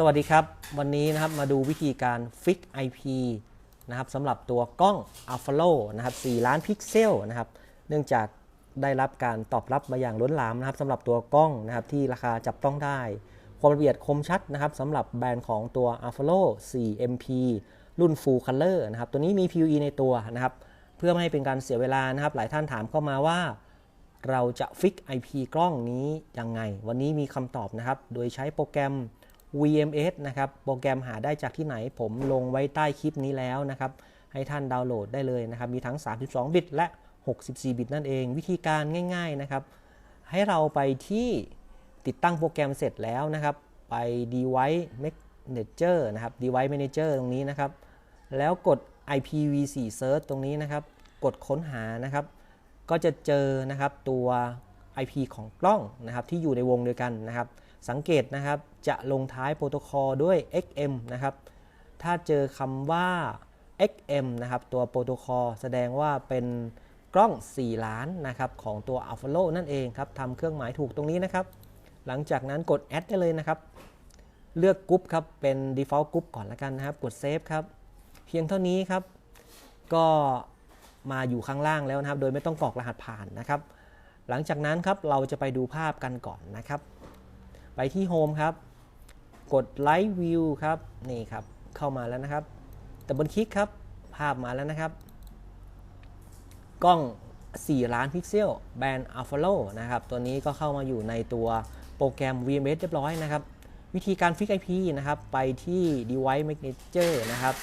สวัสดีครับ วันนี้นะครับมาดูวิธีการฟิก IP นะครับสำหรับตัวกล้อง Alpha l o นะครับ 4 ล้านพิกเซลนะครับ เนื่องจากได้รับการตอบรับมาอย่างล้นหลามนะครับสำหรับตัวกล้องนะครับที่ราคาจับต้องได้ ความละเอียดคมชัดนะครับสำหรับแบรนด์ของตัว Alpha l o 4 MP รุ่น Full Color นะครับตัวนี้มี PUE ในตัวนะครับ เพื่อไม่ให้เป็นการเสียเวลานะครับ หลายท่านถามเข้ามาว่าเราจะฟิก IP กล้องนี้ยังไง วันนี้มีคำตอบนะครับ โดยใช้โปรแกรม VMS นะครับโปรแกรมหาได้จากที่ไหนผมลงไว้ใต้คลิปนี้แล้วนะครับ ให้ท่านดาวน์โหลดได้เลยนะครับ มีทั้ง 32 บิตและ 64 บิตนั่นเอง วิธีการง่ายๆนะครับ ให้เราไปที่ติดตั้งโปรแกรมเสร็จแล้วนะครับ ไป device manager นะครับ device manager ตรงนี้นะครับ แล้วกด IPv4 search ตรงนี้นะครับ กดค้นหานะครับ ก็จะเจอนะครับตัว IP ของกล้องนะครับที่อยู่ในวงเดียวกันนะครับ สังเกตนะครับจะลงท้ายโปรโตคอลด้วย XM นะครับ ถ้าเจอคำว่า XM นะครับ ตัวโปรโตคอลแสดงว่าเป็นกล้อง 4 ล้านนะครับของตัว Alpha l o นั่นเองครับทำเครื่องหมายถูกตรงนี้นะครับ หลังจากนั้นกด Add ได้เลยนะครับ เลือกกรุ๊ปครับ เป็น default กรุ๊ปก่อนละกันนะครับ กด Save ครับ เพียงเท่านี้ครับ ก็มาอยู่ข้างล่างแล้วนะครับ โดยไม่ต้องกรอกรหัสผ่านนะครับ หลังจากนั้นครับเราจะไปดูภาพกันก่อนนะครับ ไปที่ Home ครับ กด Live View ครับ นี่ครับ เข้ามาแล้วนะครับ แต่บนคลิกครับ ภาพมาแล้วนะครับ กล้อง 4 ล้านพิกเซล แบรนด์ Alpha l o นะครับ ตัวนี้ก็เข้ามาอยู่ในตัวโปรแกรม VMS เรียบร้อยนะครับ วิธีการฟิก IP นะครับ ไปที่ Device Manager นะครับ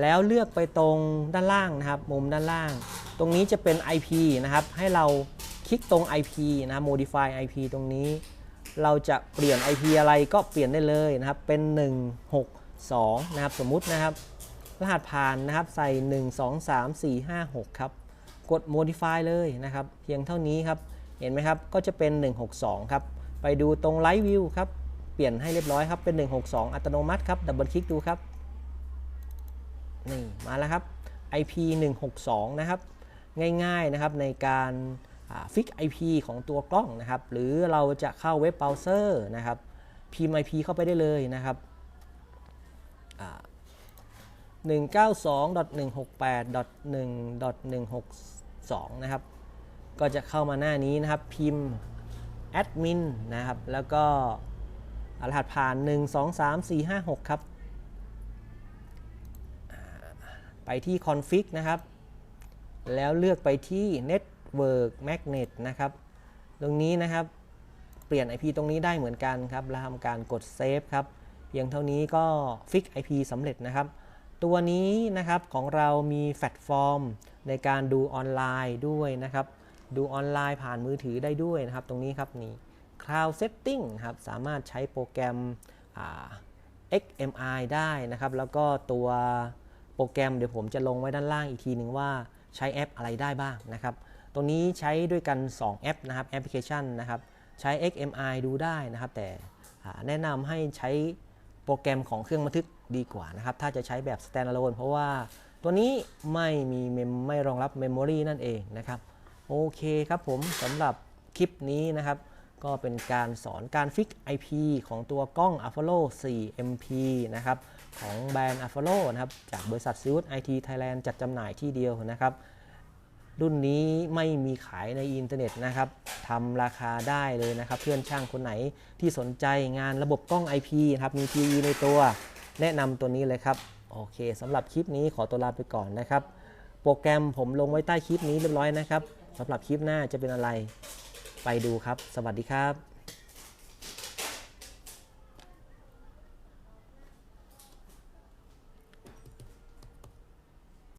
แล้วเลือกไปตรงด้านล่างนะครับ มุมด้านล่าง ตรงนี้จะเป็น IP นะครับ ให้เราคลิกตรง IP นะ modify IP ตรงนี้ เราจะเปลี่ยน IP อะไรก็เปลี่ยนได้เลยนะครับ เป็น 162 นะครับ สมมุตินะครับ รหัสผ่านนะครับใส่ 1 2 3 4 5 6 ครับ กด modify เลยนะครับ เพียงเท่านี้ครับ เห็นไหมครับ ก็จะเป็น 162 ครับ ไปดูตรง Live View ครับ เปลี่ยนให้เรียบร้อยครับ เป็น 162 อัตโนมัติครับ ดับเบิลคลิกดูครับ นี่ มาแล้วครับ IP 162 นะครับ ง่ายๆนะครับในการ ฟิก IP ของตัวกล้องนะครับ หรือเราจะเข้าเว็บเบราว์เซอร์นะครับพิมพ์ IP เข้าไปได้เลยนะครับ192.168.1.162 นะครับ ก็จะเข้ามาหน้านี้นะครับ พิมพ์ admin นะครับ แล้วก็รหัสผ่าน 1 2 3 4 5 6 ครับ ไปที่ config นะครับ แล้วเลือกไปที่ network magnet นะครับ ตรงนี้นะครับ เปลี่ยน IP ตรงนี้ได้เหมือนกันครับ แล้วทำการกด save ครับ เพียงเท่านี้ก็ฟิก IP สำเร็จนะครับ ตัวนี้นะครับของเรามีแพลตฟอร์มในการดูออนไลน์ด้วยนะครับ ดูออนไลน์ผ่านมือถือได้ด้วยนะครับ ตรงนี้ครับนี่ Cloud Setting ครับ สามารถใช้โปรแกรม XMI ได้นะครับ แล้วก็ตัวโปรแกรมเดี๋ยวผมจะลงไว้ด้านล่างอีกทีหนึ่งว่าใช้แอปอะไรได้บ้างนะครับ ตรงนี้ใช้ด้วยกัน 2 แอปนะครับแอปพลิเคชันนะครับใช้ XMI ดูได้นะครับ แต่แนะนำให้ใช้โปรแกรมของเครื่องบันทึกดีกว่านะครับ ถ้าจะใช้แบบ standalone เพราะว่าตัวนี้ไม่มีไม่รองรับ Memory นั่นเองนะครับ โอเคครับผมสำหรับคลิปนี้นะครับ ก็เป็นการสอนการฟิก IP ของตัวกล้อง a f a l o 4 MP นะครับ ของแบรนด์ a f a l o นะครับ จากบริษัทซิวไอทีไทยแลนด์จัดจำหน่ายที่เดียวนะครับ รุ่นนี้ไม่มีขายในอินเทอร์เน็ตนะครับทำราคาได้เลยนะครับ เพื่อนช่างคนไหนที่สนใจงานระบบกล้อง IP นะครับ มี PE ในตัว แนะนำตัวนี้เลยครับ โอเคสำหรับคลิปนี้ขอตัวลาไปก่อนนะครับ โปรแกรมผมลงไว้ใต้คลิปนี้เรียบร้อยนะครับสำหรับคลิปหน้าจะเป็นอะไร ไปดูครับ สวัสดีครับ